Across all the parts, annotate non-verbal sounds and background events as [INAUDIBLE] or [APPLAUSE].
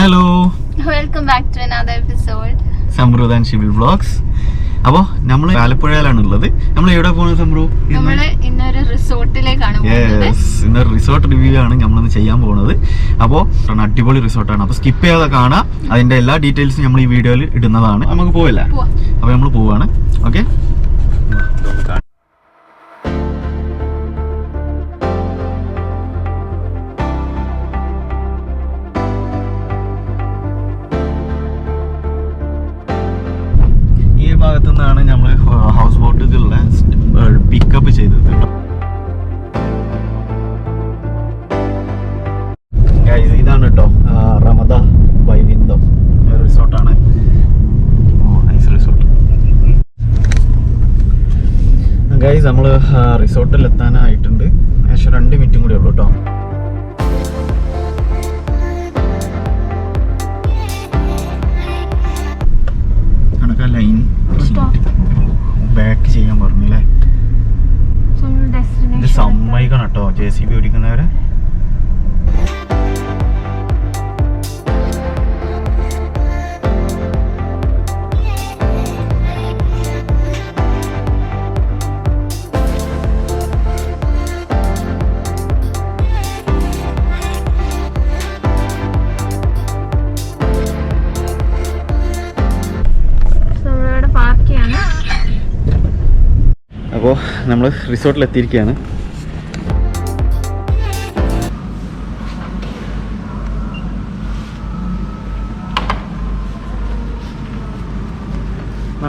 Hello welcome back to another episode Samrudh and Shibil vlogs അപ്പോ നമ്മൾ ആലപ്പുഴയിലാണ് ഉള്ളത് നമ്മൾ എവിടെ പോകുന്നത് സമൃ നമ്മൾ ഇന്നൊരു റിസോർട്ടിലേക്കാണ് പോകുന്നത്. യെസ് ഇന്ന് റിസോർട്ട് റിവ്യൂ ആണ് നമ്മൾ ഇന്ന് ചെയ്യാൻ പോകുന്നത് അപ്പോൾ അടിപൊളി റിസോർട്ടാണ്. അപ്പോൾ സ്കിപ്പ് ചെയ്യാതെ കാണാം. അതിന്റെ എല്ലാ ഡീറ്റെയിൽസും നമ്മൾ ഈ വീഡിയോയിൽ ഇടുന്നതാണ്. നമുക്ക് പോവില്ല? അപ്പൊ നമ്മൾ പോവാണ്. ഓക്കെ ഭാഗത്തു നിന്നാണ് നമ്മൾ ഹൗസ് ബോട്ടുകളുള്ള പിക്കപ്പ് ചെയ്തത് കേട്ടോ. ഇതാണ് കേട്ടോ റമദ വൈവിന്ദം റിസോർട്ടാണ് ഗൈസ് നമ്മൾ റിസോർട്ടിൽ എത്താനായിട്ടുണ്ട്. ഏകദേശം രണ്ട് മിനിറ്റും കൂടി ഉള്ളൂ കേട്ടോ സമ്മതിക്കണം കേട്ടോ. ജെ സി ബി ഓടിക്കുന്നവരെ അപ്പോൾ നമ്മൾ റിസോർട്ടിൽ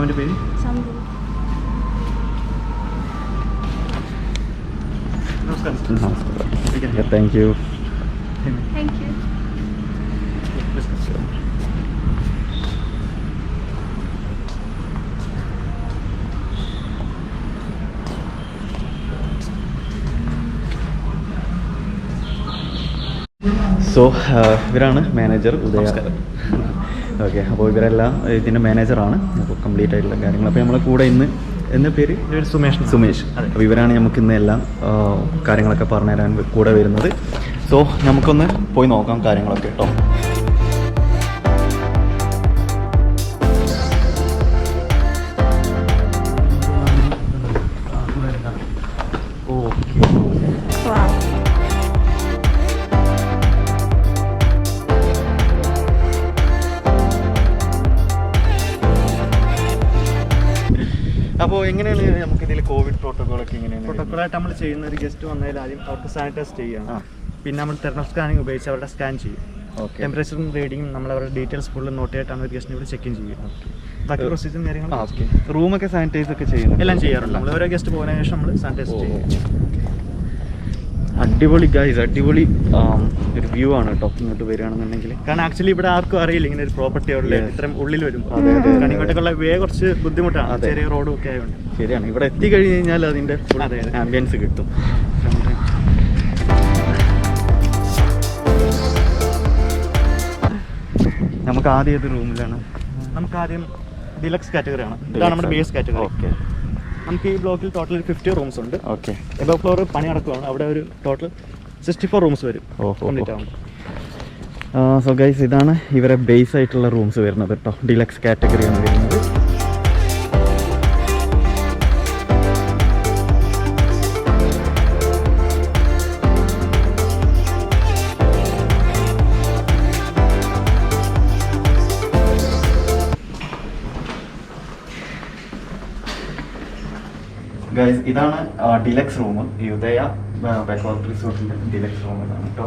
മാമിന്റെ പേര്? നമസ്കാരം. Thank you thank you so ഇവരാണ് മാനേജർ ഉദയ. ഓക്കെ അപ്പോൾ ഇവരെല്ലാം ഇതിന്റെ മാനേജറാണ് അപ്പോൾ കംപ്ലീറ്റ് ആയിട്ടുള്ള കാര്യങ്ങൾ. അപ്പോൾ നമ്മളെ കൂടെ ഇന്ന് എന്ന പേര്? സുമേഷ് സുമേഷ്. അപ്പോൾ ഇവരാണ് നമുക്ക് ഇന്ന് എല്ലാം കാര്യങ്ങളൊക്കെ പറഞ്ഞു തരാൻ കൂടെ വരുന്നത്. സോ നമുക്കൊന്ന് പോയി നോക്കാം കാര്യങ്ങളൊക്കെ കേട്ടോ. അപ്പോൾ എങ്ങനെയാണ് നമുക്ക് ഇതിൽ കോവിഡ് പ്രോട്ടോകോളൊക്കെ എങ്ങനെയാണ്? പ്രോട്ടോകോളായിട്ട് നമ്മൾ ചെയ്യുന്ന ഒരു ഗസ്റ്റ് വന്നതിൽ ആദ്യം അവർക്ക് സാനിറ്റൈസ് ചെയ്യണം പിന്നെ നമ്മൾ തെർമൽ സ്കാനിങ് ഉപയോഗിച്ച് അവരുടെ സ്കാൻ ചെയ്യും. ഓക്കെ ടെമ്പറേച്ചറും റീഡിങ്ങും നമ്മൾ അവരുടെ ഡീറ്റെയിൽസ് ഫുള്ള് നോട്ട് ചെയ്തിട്ടാണ് ഒരു ഗസ്റ്റിനെ ഇവിടെ ചെക്ക് ഇൻ ബാക്കി പ്രൊസീജിയറും കാര്യങ്ങളും ഓക്കെ റൂമൊക്കെ സാനിറ്റൈസ് ഒക്കെ ചെയ്യുന്നു എല്ലാം ചെയ്യാറുണ്ട്. നമ്മൾ ഓരോ ഗസ്റ്റ് പോകുന്നതിന് ശേഷം നമ്മൾ സാനിറ്റൈസ് ചെയ്യും. അടിപൊളി ഗൈസ് അടിപൊളി ഒരു വ്യൂ ആണ് കേട്ടോ. ഇങ്ങോട്ട് വരികയാണെന്നുണ്ടെങ്കിൽ കാരണം ആക്ച്വലി ഇവിടെ ആർക്കും അറിയില്ല ഇങ്ങനെ ഒരു പ്രോപ്പർട്ടി അവിടെ ഇത്രയും ഉള്ളിൽ വരും അതെ, അതെ, അതെ. കാരണം ഇങ്ങോട്ടേക്കുള്ള വേ കുറച്ച് ബുദ്ധിമുട്ടാണ്. ചെറിയ റോഡും ഒക്കെ ആയതുകൊണ്ട് ശരിയാണ്. ഇവിടെ എത്തിക്കഴിഞ്ഞ് കഴിഞ്ഞാൽ അതിന്റെ അതെ, അതെ. ആംബിയൻസ് കിട്ടും. നമുക്ക് ആദ്യം ഏത് റൂമിലാണ് നമുക്ക് ആദ്യം ഡിലക്സ് കാറ്റഗറി ആണ്. ഇതാണ് നമ്മുടെ ബേസ് കാറ്റഗറി ഓക്കെ നമുക്ക് ഈ ബ്ലോക്കിൽ ടോട്ടൽ ഫിഫ്റ്റി റൂംസ് ഉണ്ട്. ഓക്കെ എബോ ഫ്ലോർ പണി നടക്കുകയാണ് അവിടെ ഒരു ടോട്ടൽ സിക്സ്റ്റി ഫോർ റൂംസ് വരും. കംപ്ലീറ്റ് ആവുമ്പോൾ സോ ഗൈസ് ഇതാണ് ഇവരെ ബേസ് ആയിട്ടുള്ള റൂംസ് വരുന്നത് കേട്ടോ ഡിലക്സ് കാറ്റഗറിയാണ് വരുന്നത് ഗൈസ് ഇതാണ് ഡിലക്സ് റൂം യുദയ ബാക്ക്വാർഡ് റിസോർട്ടിന്റെ ഡിലക്സ് റൂം ഇതാണ് കേട്ടോ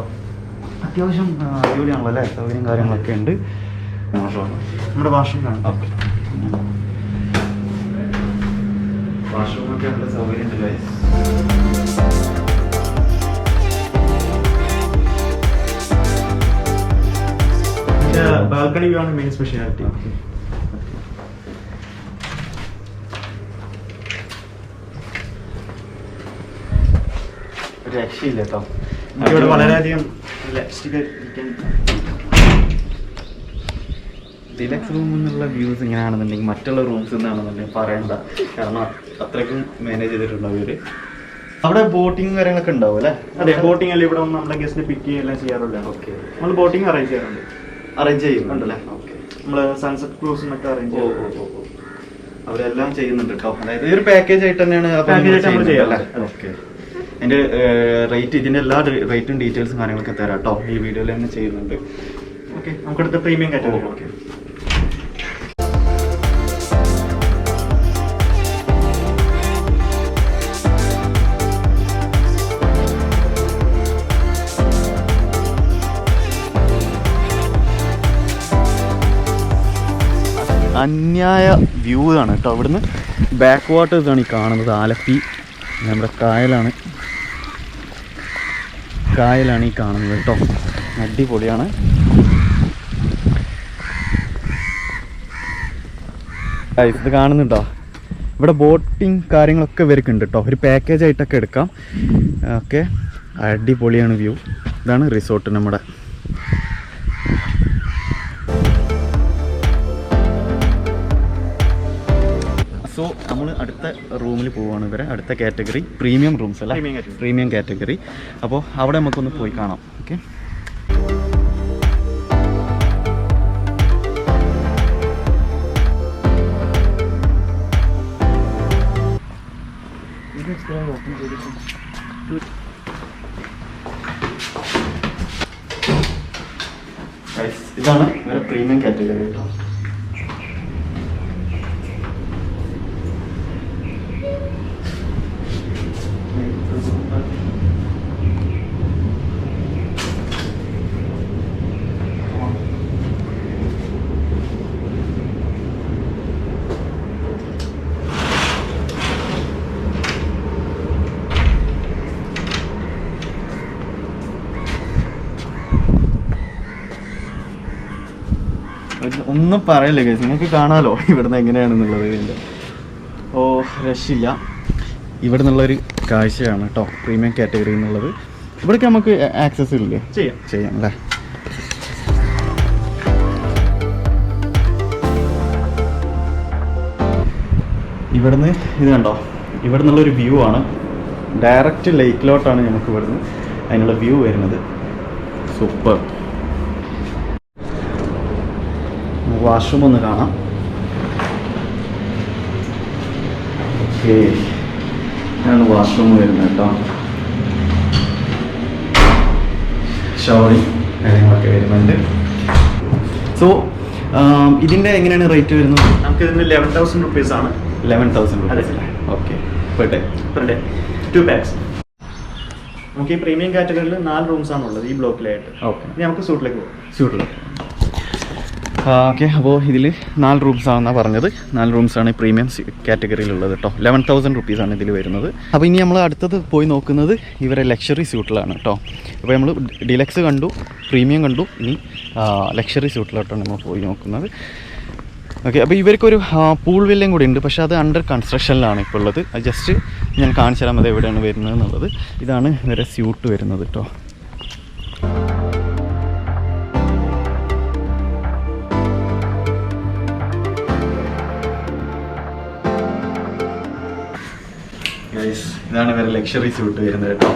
അത്യാവശ്യം അടിപൊളിയാണല്ലോ അല്ലേ? സൗകര്യം കാര്യങ്ങളൊക്കെ ഉണ്ട്. നമ്മുടെ വാഷ്റൂം കാണാം. ഓക്കെ വാഷ്റൂമൊക്കെ നല്ല സൗകര്യമുണ്ട് ഗൈസ് ബാൽക്കണി വ്യൂ ആണ് മെയിൻ സ്പെഷ്യാലിറ്റി രക്ഷയില്ല കേട്ടോ. ഇവിടെ വളരെയധികം ലെപ്സ്റ്റിക് ഡിലക്സ് റൂമിൽ നിന്നുള്ള വ്യൂസ് ഇങ്ങനെയാണെന്നുണ്ടെങ്കിൽ മറ്റുള്ള റൂംസ് എന്നാണെന്നുണ്ടെങ്കിൽ പറയണ്ട. കാരണം അത്രയ്ക്കും മാനേജ് ചെയ്തിട്ടുണ്ടാവും ഇവർ. അവിടെ ബോട്ടിംഗ് കാര്യങ്ങളൊക്കെ ഉണ്ടാവും അല്ലേ? അതെ ബോട്ടിംഗ് അല്ല ഇവിടെ നമ്മുടെ ഗസ്റ്റിനെ പിക്ക് ചെയ്യുകയെല്ലാം ചെയ്യാറുണ്ട് ഓക്കെ നമ്മൾ ബോട്ടിംഗ് അറേഞ്ച് ചെയ്യാറുണ്ട്. അറേഞ്ച് ചെയ്യുന്നുണ്ടല്ലേ ഓക്കെ നമ്മൾ സൺസെറ്റ് ക്രൂസും ഒക്കെ അറേഞ്ച് ഓ ഓ ഓ. അവരെല്ലാം ചെയ്യുന്നുണ്ട് കേട്ടോ. അതായത് ഈ ഒരു പാക്കേജ് ആയിട്ട് തന്നെയാണ് പാക്കേജ് ആയിട്ട് നമ്മൾ ചെയ്യുന്നത് ചെയ്യാം. അല്ലേ? ഓക്കെ അതിന്റെ റേറ്റ് ഇതിന്റെ എല്ലാ റേറ്റും ഡീറ്റെയിൽസും കാര്യങ്ങളൊക്കെ തരാം കേട്ടോ ഈ വീഡിയോയിൽ തന്നെ ചെയ്യുന്നുണ്ട്. ഓക്കെ നമുക്കടുത്ത പ്രീമിയം കാറ്റഗറി ഓക്കെ അന്യായ വ്യൂ ആണ് കേട്ടോ അവിടുന്ന്. ബാക്ക് വാട്ടേഴ്സാണ് ആണ് ഈ കാണുന്നത് ആലപ്പി. നമ്മുടെ കായലാണ്. കായലാണ് ഈ കാണുന്നത് കേട്ടോ. അടിപൊളിയാണ്. ഇത് കാണുന്നുണ്ടോ? ഇവിടെ ബോട്ടിങ് കാര്യങ്ങളൊക്കെ ഇവർക്കുണ്ട് കേട്ടോ. ഒരു പാക്കേജ് ആയിട്ടൊക്കെ എടുക്കാം. ഓക്കെ അടിപൊളിയാണ് വ്യൂ ഇതാണ് റിസോർട്ട് നമ്മുടെ. അടുത്ത കാറ്റഗറി പ്രീമിയം റൂംസ് അല്ലേ. പ്രീമിയം കാറ്റഗറി അപ്പോൾ അവിടെ നമുക്കൊന്ന് പോയി കാണാം. ഓക്കെ ഒന്നും പറയല്ലേ കേസ് നിങ്ങൾക്ക് കാണാലോ ഇവിടുന്ന് എങ്ങനെയാണെന്നുള്ളത് ഓ രക്ഷില്ല ഇവിടെ നിന്നുള്ളൊരു കാഴ്ചയാണ് കേട്ടോ പ്രീമിയം കാറ്റഗറി എന്നുള്ളത്. ഇവിടേക്ക് നമുക്ക് ആക്സസ് ഇല്ലേ? ചെയ്യാം. ചെയ്യാം അല്ലേ? ഇവിടുന്ന് ഇത് കണ്ടോ? ഇവിടെ നിന്നുള്ളൊരു വ്യൂ ആണ്. ഡയറക്റ്റ് ലേക്കിലോട്ടാണ് നമുക്ക് ഇവിടുന്ന് അതിനുള്ള വ്യൂ വരുന്നത്. സൂപ്പർ വാഷ്റൂം ഒന്ന് കാണാം. ഓക്കെ. ഇതാണ് വാഷ്റൂം വരുന്നത് കേട്ടോ. ഷോറി കാര്യങ്ങളൊക്കെ വരുന്നുണ്ട്. സോ ഇതിന്റെ എങ്ങനെയാണ് റേറ്റ് വരുന്നത്? നമുക്ക് ഇതിന് ലെവൻ തൗസൻഡ് റുപ്പീസ് ആണ് eleven thousand. Rupees okay per day per day two bags നമുക്ക് ഈ പ്രീമിയം കാറ്റഗറിയിൽ നാല് റൂംസ് ആണുള്ളത് ഈ ബ്ലോക്കിലായിട്ട് ഓക്കെ നമുക്ക് സൂട്ടിലേക്ക് പോകാം. സ്യൂട്ടുള്ള ഓക്കെ അപ്പോൾ ഇതിൽ നാല് റൂംസ് ആണെന്നാണ് പറഞ്ഞത്. നാല് റൂംസ് ആണ് പ്രീമിയം കാറ്റഗറിയിലുള്ളത് കേട്ടോ ലെവൻ തൗസൻഡ് റുപ്പീസ് ആണ് ഇതിൽ വരുന്നത്. അപ്പോൾ ഇനി നമ്മൾ അടുത്തത് പോയി നോക്കുന്നത് ഇവരെ ലക്ഷറി സ്യൂട്ടിലാണ് കേട്ടോ അപ്പോൾ നമ്മൾ ഡിലക്സ് കണ്ടു പ്രീമിയം കണ്ടു ഇനി ലക്ഷറി സ്യൂട്ടിലോട്ടാണ് നമ്മൾ പോയി നോക്കുന്നത്. ഓക്കെ അപ്പോൾ ഇവർക്കൊരു പൂൾ വില്ലയും കൂടി ഉണ്ട്. പക്ഷേ അത് അണ്ടർ കൺസ്ട്രക്ഷനിലാണ് ഇപ്പോൾ ഉള്ളത്. ജസ്റ്റ് ഞാൻ കാണിച്ചു തരാം അത് എവിടെയാണ് വരുന്നത് എന്നുള്ളത്. ഇതാണ് ഇവരെ സ്യൂട്ട് വരുന്നത് കേട്ടോ ഇതാണ് ഇവരെ ലക്ഷറി സ്യൂട്ട് വരുന്നത് കേട്ടോ.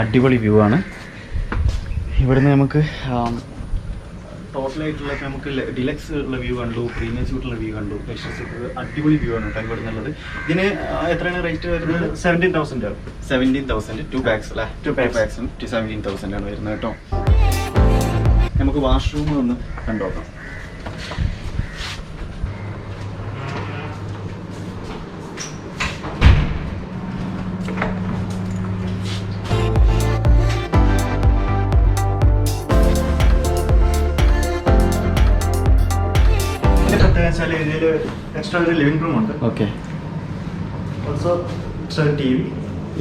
അടിപൊളി വ്യൂ ആണ്. ഇവിടുന്ന് നമുക്ക് ടോട്ടലായിട്ടുള്ള നമുക്ക് ഡിലക്സ് ഉള്ള വ്യൂ കണ്ടു പ്രീമിയം സ്യൂട്ടുള്ള വ്യൂ കണ്ടു ലക്ഷസ് അടിപൊളി വ്യൂ ആണ് കേട്ടോ ഇവിടെ നിന്നുള്ളത് ഇതിന് എത്രയാണ് റേറ്റ് വരുന്നത്? സെവന്റീൻ തൗസൻഡ് ആണ് സെവന്റീൻ തൗസൻഡ് ടു ബാഗ്സ് അല്ലേ? ടു. ബാഗ്സും ടു സെവന്റീൻ തൗസൻഡ് ആണ് വരുന്നത് കേട്ടോ. നമുക്ക് വാഷ്റൂം ഒന്ന് കണ്ടോക്കാം ഇതിൽ എക്സ്ട്രാ ഒരു ലിവിംഗ് റൂം ഉണ്ട്. Okay also extra T V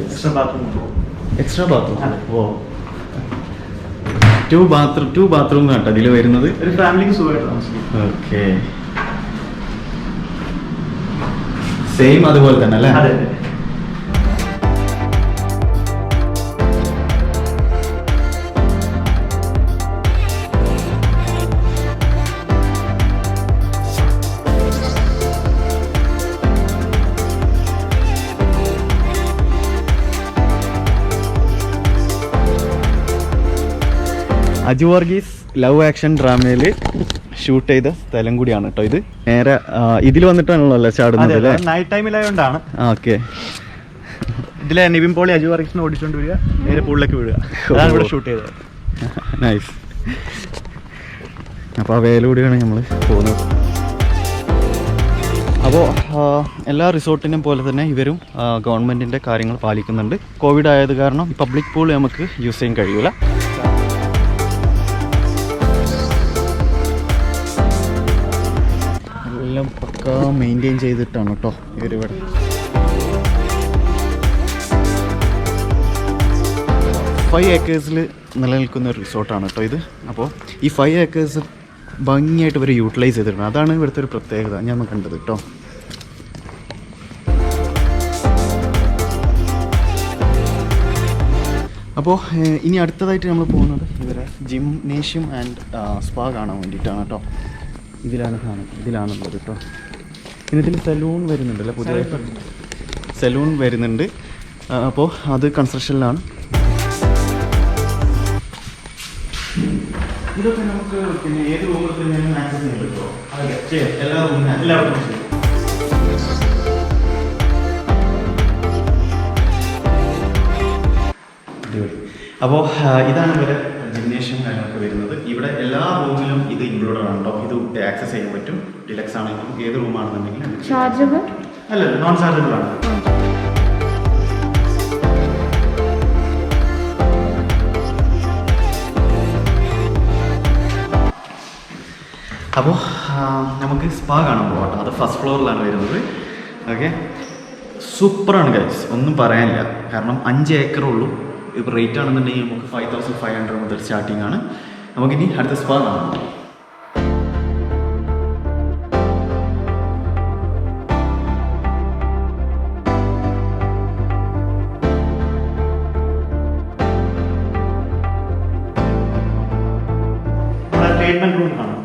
extra bathroom ഉണ്ട്. എക്സ്ട്രാ ബാത്റൂം അതെ. ഓ ടു ബാത്റൂം ടു ബാത്റൂം കേട്ടോ ഇതിൽ വരുന്നത്? ഒരു ഫാമിലിക്ക് സുഖമായിട്ട് താമസിക്കും. ഓക്കെ സെയിം അതുപോലെ തന്നെ അല്ലേ? അജു വർഗീസ് ലവ് ആക്ഷൻ ഡ്രാമയിൽ ഷൂട്ട് ചെയ്ത സ്ഥലം കൂടിയാണ് കേട്ടോ ഇത്. നേരെ ഇതിൽ വന്നിട്ടാണല്ലോ ചാടുന്നത് നൈറ്റ് ടൈമിലായതുകൊണ്ടാണ് ഓക്കെ. ഇതിലെ നിവിൻ പോളി അജു വർഗീസിനെ ഓടിച്ചോണ്ട് വരിക നേരെ പൂളിലേക്ക് വീഴുക. അതാണ് ഇവിടെ ഷൂട്ട് ചെയ്തത്. [LAUGHS] നൈസ് അപ്പോൾ ആ വേലൂടെയാണ് നമ്മൾ പോകുന്നത്. അപ്പോൾ എല്ലാ റിസോർട്ടിനും പോലെ തന്നെ ഇവരും ഗവൺമെന്റിന്റെ കാര്യങ്ങൾ പാലിക്കുന്നുണ്ട്. കോവിഡ് ആയത് കാരണം പബ്ലിക് പൂൾ നമുക്ക് യൂസ് ചെയ്യാൻ കഴിയൂല. പക്ക മെയിന്റെയിൻ ചെയ്തിട്ടാണ് കേട്ടോ ഇവരിവിടെ ഫൈവ് ഏക്കേഴ്സിൽ നിലനിൽക്കുന്ന ഒരു റിസോർട്ടാണ് കേട്ടോ ഇത്. അപ്പോൾ ഈ ഫൈവ് ഏക്കേഴ്സ് ഭംഗിയായിട്ട് ഇവർ യൂട്ടിലൈസ് ചെയ്തിട്ടുണ്ട്. അതാണ് ഇവിടുത്തെ ഒരു പ്രത്യേകത ഞാൻ കണ്ടത് കേട്ടോ അപ്പോൾ ഇനി അടുത്തതായിട്ട് നമ്മൾ പോകുന്നത് ഇവരെ ജിംനേഷ്യം ആൻഡ് സ്പാ കാണാൻ വേണ്ടിയിട്ടാണ് കേട്ടോ ഇതിലാണ് കാണുന്നത്. ഇതിലാണുള്ളത് കേട്ടോ പിന്നെ ഇതിൽ സലൂൺ വരുന്നുണ്ടല്ലേ പുതിയ സലൂൺ വരുന്നുണ്ട്. അപ്പോൾ അത് കൺസ്ട്രക്ഷനിലാണ് ഇതൊക്കെ നമുക്ക് പിന്നെ ഏത് റൂമിൽ തന്നെ ആക്സസ് ചെയ്യാൻ പറ്റുമോ എല്ലാ എല്ലാവർക്കും ചെയ്യും. അപ്പോൾ ഇതാണ് ഇവരെ ജിംനേഷ്യം കാര്യങ്ങളൊക്കെ വരുന്നത്. ഇവിടെ എല്ലാ റൂമിലും ഇത് ഇൻക്ലൂഡഡ് ആണ്? ഇത് ആക്സസ് ചെയ്യാൻ പറ്റും? ഡിലക്സ് ആണെങ്കിലും ഏത് റൂമാണെന്നുണ്ടെങ്കിലും ചാർജബിൾ അല്ല നോൺ ചാർജബിൾ ആണ് അപ്പോൾ നമുക്ക് സ്പാ കാണാൻ പോകാം അത് ഫസ്റ്റ് ഫ്ലോറിലാണ് വരുന്നത്. ഓക്കെ സൂപ്പറാണ് ഗൈസ് ഒന്നും പറയാനില്ല. കാരണം അഞ്ച് ഏക്കറേ ഉള്ളൂ. ഇപ്പോൾ റേറ്റ് ആണെന്നുണ്ടെങ്കിൽ നമുക്ക് ഫൈവ് തൗസൻഡ് ഫൈവ് ഹൺഡ്രഡ് മുതൽ സ്റ്റാർട്ടിംഗ് ആണ്. നമുക്കിനി അടുത്ത സ്പാ കാണാം. ട്രീറ്റ്മെന്റ് റൂം കാണാം.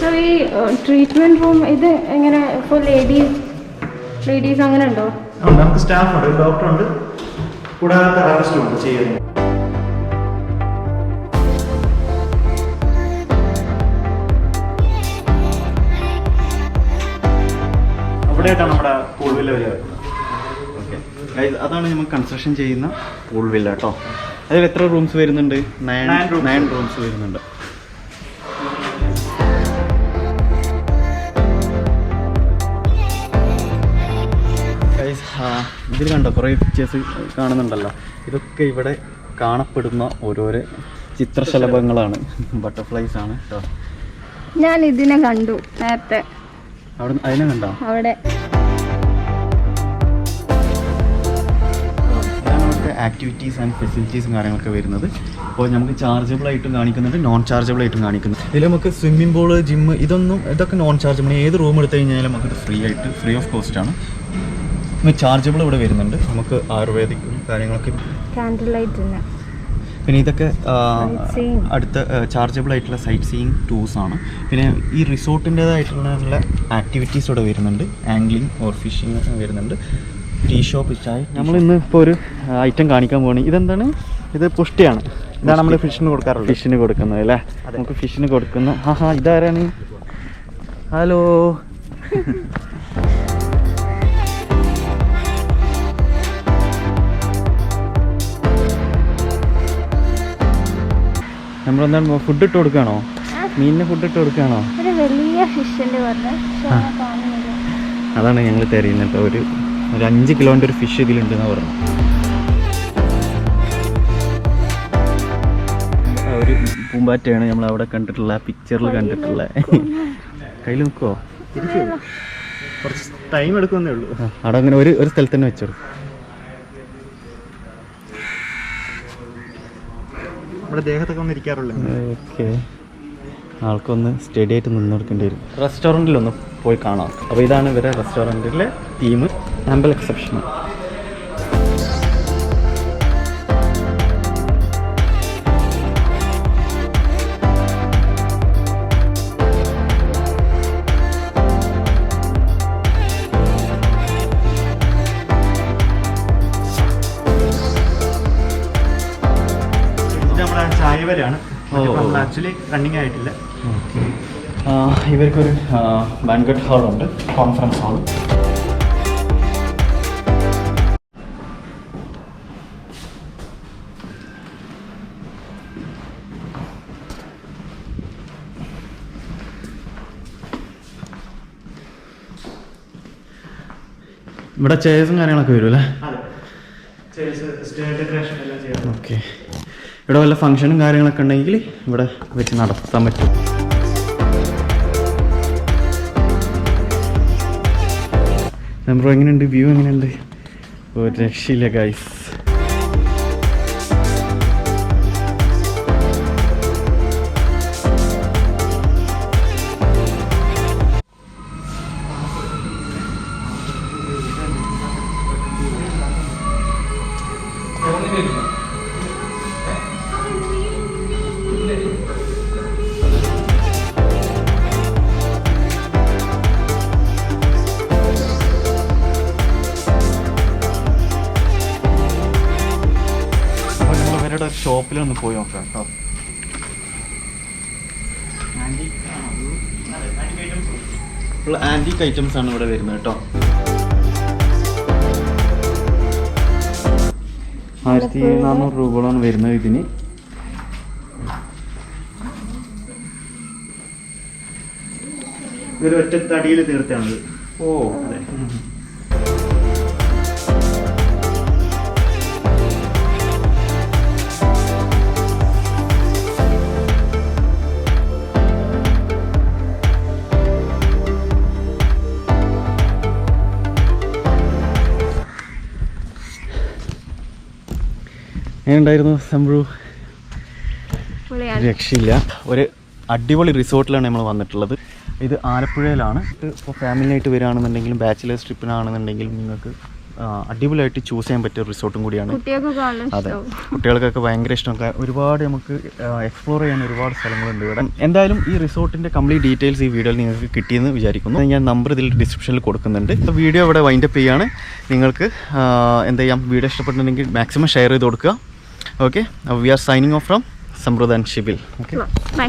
സോ ഈ ട്രീറ്റ്മെന്റ് റൂം ഇത് എങ്ങനെ ഇപ്പോൾ ലേഡീസ് ലേഡീസ് അങ്ങനെ ഉണ്ടോ. നമുക്ക് സ്റ്റാഫ് ഉണ്ട് ഡോക്ടർ ഉണ്ട്. കൂടാതെ തെറാപ്പിസ്റ്റും ഉണ്ട് ചെയ്യുന്നത്. അവിടെയായിട്ടാണ് നമ്മുടെ പൂൾ വില്ല ഓക്കെ അതാണ് നമ്മൾ കൺസ്ട്രക്ഷൻ ചെയ്യുന്ന പൂൾ വില്ല കേട്ടോ അതിൽ എത്ര റൂംസ് വരുന്നുണ്ട്? നയൻ. നയൻ റൂംസ് വരുന്നുണ്ട്. ഇതിൽ കണ്ടോ കുറേ പിക്ചേഴ്സ് കാണുന്നുണ്ടല്ലോ. ഇതൊക്കെ ഇവിടെ കാണപ്പെടുന്ന ഓരോരോ ചിത്രശലഭങ്ങളാണ്. ബട്ടർഫ്ലൈസ് ആണ് കേട്ടോ ഞാൻ ഇതിനെ കണ്ടു നേരത്തെ. അവിടെ അതിനെ കണ്ടോ? അവിടെ. ആക്ടിവിറ്റീസ് ആൻഡ് ഫെസിലിറ്റീസും കാര്യങ്ങളൊക്കെ വരുന്നത്. അപ്പോൾ നമുക്ക് ചാർജബിൾ ആയിട്ടും കാണിക്കുന്നുണ്ട് നോൺ ചാർജബിൾ ആയിട്ടും കാണിക്കുന്നുണ്ട്. ഇതിൽ നമുക്ക് സ്വിമ്മിംഗ് പൂൾ ജിമ്മ് ഇതൊന്നും ഇതൊക്കെ നോൺ ചാർജബിൾ ഏത് റൂം എടുത്തു കഴിഞ്ഞാലും നമുക്ക് ഫ്രീ ആയിട്ട് ഫ്രീ ഓഫ് കോസ്റ്റ് ആണ്. ചാർജബിൾ ഇവിടെ വരുന്നുണ്ട്. നമുക്ക് ആയുർവേദിക്കും കാര്യങ്ങളൊക്കെ കാൻഡിൽ തന്നെ. പിന്നെ ഇതൊക്കെ. അടുത്ത ചാർജബിൾ ആയിട്ടുള്ള സൈറ്റ് സീയിങ് ടൂർസ് ആണ്. പിന്നെ ഈ റിസോർട്ടിന്റെതായിട്ടുള്ള ആക്ടിവിറ്റീസ് ഇവിടെ വരുന്നുണ്ട്. ആംഗ്ലിംഗ് ഓർ ഫിഷിംഗ് വരുന്നുണ്ട്. ടീ ഷോപ്പ് ചായ നമ്മൾ ഇന്ന് ഇപ്പോൾ ഒരു ഐറ്റം കാണിക്കാൻ പോവാണ്. ഇതെന്താണ്? ഇത് പുഷ്ടിയാണ്. ഇതാണ് നമ്മൾ ഫിഷിന് കൊടുക്കാറുള്ളത്. ഫിഷിന് കൊടുക്കുന്നത് അല്ലേ. നമുക്ക് ഫിഷിന് കൊടുക്കുന്ന ആഹാ ഹാ ഇതാരാണ്? ഹലോ [LAUGHS] നമ്മളെന്താണ് ഫുഡ് ഇട്ട് കൊടുക്കുകയാണോ? മീനിന് ഫുഡ് ഇട്ട് കൊടുക്കുകയാണോ? അതാണ് ഞങ്ങൾ തിരയുന്നത് ഒരു ഒരു അഞ്ച് കിലോന്റെ ഒരു ഫിഷ് ഇതിലുണ്ടെന്ന് പറഞ്ഞു ഒരു പൂമ്പാറ്റയാണ് നമ്മൾ അവിടെ കണ്ടിട്ടുള്ള പിക്ചറിൽ കണ്ടിട്ടുള്ള കയ്യിൽ നിൽക്കുമോ കുറച്ച് ടൈം എടുക്കുന്നേ ഉള്ളൂ അവിടെ അങ്ങനെ ഒരു ഒരു സ്ഥലത്ത് തന്നെ വെച്ചോളൂ. നമ്മുടെ ദേഹത്തൊക്കെ ഒന്ന് ഇരിക്കാറുള്ളത് ആൾക്കൊന്ന് സ്റ്റഡി ആയിട്ട് നിന്ന് കൊടുക്കേണ്ടി വരും. റെസ്റ്റോറന്റിലൊന്ന് പോയി കാണാം. അപ്പോൾ ഇതാണ് ഇവരെ റെസ്റ്റോറന്റിലെ theme ample exception actually running ആയിട്ടില്ല. ഇവർക്കൊരു ബാൻക്വറ്റ് ഹാളുണ്ട് കോൺഫറൻസ് ഹാൾ ഇവിടെ ചെയർസും കാര്യങ്ങളൊക്കെ വരും അല്ലേ ഓക്കെ ഇവിടെ വല്ല ഫംഗ്ഷനും കാര്യങ്ങളൊക്കെ ഉണ്ടെങ്കിൽ ഇവിടെ വെച്ച് നടത്താൻ പറ്റും. നമ്പർ എങ്ങനെയുണ്ട്? വ്യൂ എങ്ങനെയുണ്ട്? ഒരു രക്ഷയില്ല ഗൈസ് ഷോപ്പിലൊന്ന് പോയി നോക്കാം. കേട്ടോ ഫുൾ ആന്റീക്ക് ഐറ്റംസ് ആണ് ഇവിടെ വരുന്നത് കേട്ടോ. ആയിരത്തി നാനൂറ് രൂപയോളാണ് വരുന്നത് ഇതിന്. ഇതൊരു ഒറ്റ തടിയിൽ തീർത്താണത് ഓ അതെ. എങ്ങനെയുണ്ടായിരുന്നു സംഭു? പൊളിയാണ് രക്ഷയില്ല. ഒരു അടിപൊളി റിസോർട്ടിലാണ് നമ്മൾ വന്നിട്ടുള്ളത്. ഇത് ആലപ്പുഴയിലാണ്. ഇപ്പോൾ ഫാമിലിയായിട്ട് വരികയാണെന്നുണ്ടെങ്കിലും ബാച്ചിലേഴ്സ് ട്രിപ്പിനാണെന്നുണ്ടെങ്കിലും നിങ്ങൾക്ക് അടിപൊളിയായിട്ട് ചൂസ് ചെയ്യാൻ പറ്റിയ റിസോർട്ടും കൂടിയാണ്. അതെ. കുട്ടികൾക്കൊക്കെ ഭയങ്കര ഇഷ്ടമൊക്കെ ഒരുപാട് നമുക്ക് എക്സ്പ്ലോർ ചെയ്യാൻ ഒരുപാട് സ്ഥലങ്ങളുണ്ട് ഇവിടെ. എന്തായാലും ഈ റിസോർട്ടിന്റെ കംപ്ലീറ്റ് ഡീറ്റെയിൽസ് ഈ വീഡിയോയിൽ നിങ്ങൾക്ക് കിട്ടിയെന്ന് വിചാരിക്കുന്നു. ഞാൻ നമ്പർ ഇതിൽ ഡിസ്ക്രിപ്ഷനിൽ കൊടുക്കുന്നുണ്ട്. അപ്പോൾ വീഡിയോ ഇവിടെ വൈൻഡപ്പ് ചെയ്യാണ്. നിങ്ങൾക്ക് എന്താ എന്ത് ചെയ്യാം? വീഡിയോ ഇഷ്ടപ്പെട്ടിട്ടുണ്ടെങ്കിൽ മാക്സിമം ഷെയർ ചെയ്ത് കൊടുക്കുക. Okay we are signing off from Samruddha and Shibil okay bye